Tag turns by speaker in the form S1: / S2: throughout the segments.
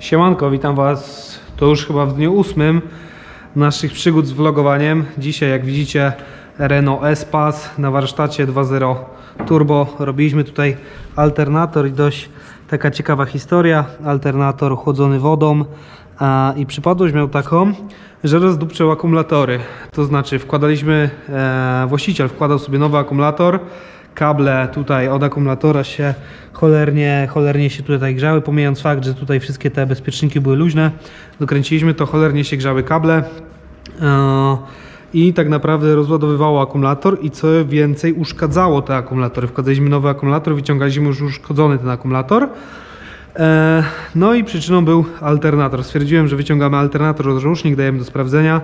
S1: Siemanko, witam Was. To już chyba w dniu ósmym naszych przygód z vlogowaniem. Dzisiaj, jak widzicie, Renault Espace na warsztacie 2.0 Turbo. Robiliśmy tutaj alternator i dość taka ciekawa historia. Alternator chłodzony wodą a, i przypadłość miał taką, że rozdupczył akumulatory. To znaczy wkładaliśmy, e, właściciel wkładał sobie nowy akumulator, kable tutaj od akumulatora się cholernie, cholernie się tutaj grzały, pomijając fakt, że tutaj wszystkie te bezpieczniki były luźne, dokręciliśmy to, cholernie się grzały kable e, i tak naprawdę rozładowywało akumulator i co więcej uszkadzało te akumulatory. Wkładaliśmy nowy akumulator, wyciągaliśmy już uszkodzony ten akumulator. E, No i przyczyną był alternator. Stwierdziłem, że wyciągamy alternator rozrusznik, dajemy do sprawdzenia,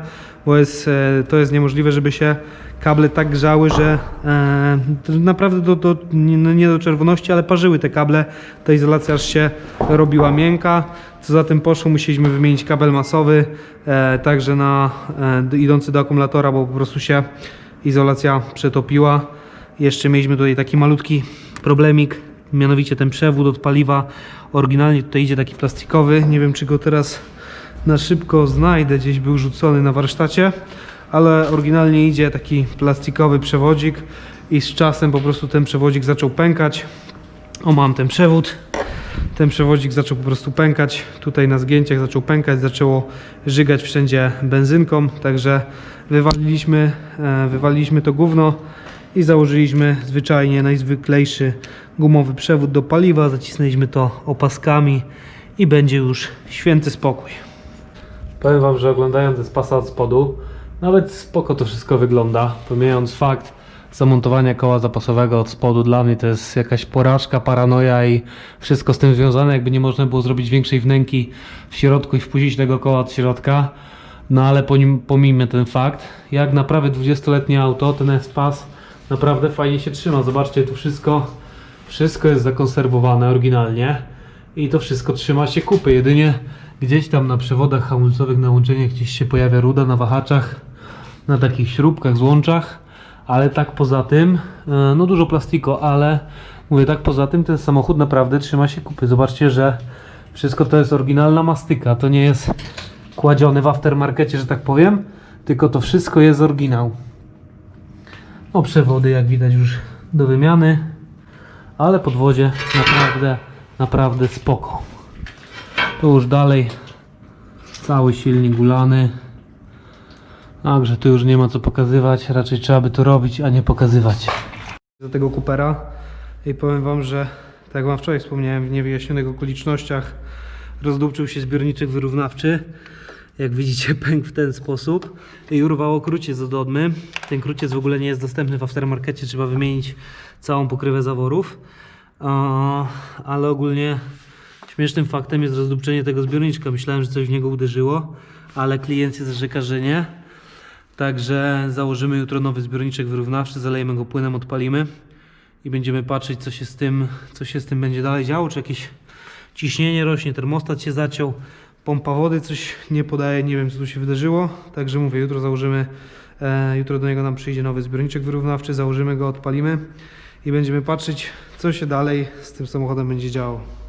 S1: bo jest, e, to jest niemożliwe, żeby się kable tak grzały, że e, naprawdę do, do, nie, no nie do czerwoności, ale parzyły te kable. Ta izolacja aż się robiła miękka. Co za tym poszło, musieliśmy wymienić kabel masowy, także na idący do akumulatora, bo po prostu się izolacja przetopiła. Jeszcze mieliśmy tutaj taki malutki problemik, mianowicie ten przewód od paliwa. Oryginalnie tutaj idzie taki plastikowy. Nie wiem, czy go teraz na szybko znajdę. Gdzieś był rzucony na warsztacie, ale oryginalnie idzie taki plastikowy przewodzik i z czasem po prostu ten przewodzik zaczął pękać. O, mam ten przewód. Ten przewodzik zaczął po prostu pękać. Tutaj na zgięciach zaczął pękać, zaczęło żygać wszędzie benzynką, także wywaliliśmy, e, wywaliliśmy to gówno i założyliśmy zwyczajnie najzwyklejszy gumowy przewód do paliwa, zacisnęliśmy to opaskami i będzie już święty spokój. Powiem Wam, że oglądając z pasa od spodu, nawet spoko to wszystko wygląda, pomijając fakt zamontowania koła zapasowego od spodu, dla mnie to jest jakaś porażka, paranoja i wszystko z tym związane, jakby nie można było zrobić większej wnęki w środku i wpuścić tego koła od środka. No ale pomijmy ten fakt, jak naprawdę 20-letnie auto, ten Espace naprawdę fajnie się trzyma. Zobaczcie, tu wszystko, wszystko jest zakonserwowane oryginalnie i to wszystko trzyma się kupy. Jedynie gdzieś tam na przewodach hamulcowych, na łączeniach gdzieś się pojawia ruda na wahaczach, na takich śrubkach, złączach, ale tak poza tym, e, no dużo plastiko, ale mówię tak poza tym, ten samochód naprawdę trzyma się kupy. Zobaczcie, że wszystko to jest oryginalna mastyka, to nie jest kładzione w aftermarkecie, że tak powiem, tylko to wszystko jest oryginał. O przewody jak widać już do wymiany, ale podwozie naprawdę, naprawdę spoko. Tu już dalej cały silnik ulany. Także tu już nie ma co pokazywać, raczej trzeba by to robić, a nie pokazywać. Do tego Coopera i powiem Wam, że tak jak Wam wczoraj wspomniałem w niewyjaśnionych okolicznościach rozdupczył się zbiorniczek wyrównawczy. Jak widzicie pękł w ten sposób i urwało kruciec od odmy. Ten kruciec w ogóle nie jest dostępny w aftermarkecie, trzeba wymienić całą pokrywę zaworów. Ale ogólnie śmiesznym faktem jest rozdupczenie tego zbiorniczka. Myślałem, że coś w niego uderzyło, ale klient się że nie. Także założymy jutro nowy zbiorniczek wyrównawczy, zalejemy go płynem, odpalimy i będziemy patrzeć co się z tym, co się z tym będzie dalej działo, czy jakieś ciśnienie rośnie, termostat się zaciął, pompa wody coś nie podaje, nie wiem co tu się wydarzyło. Także mówię, jutro założymy, e, jutro do niego nam przyjdzie nowy zbiorniczek wyrównawczy, założymy go, odpalimy i będziemy patrzeć co się dalej z tym samochodem będzie działo.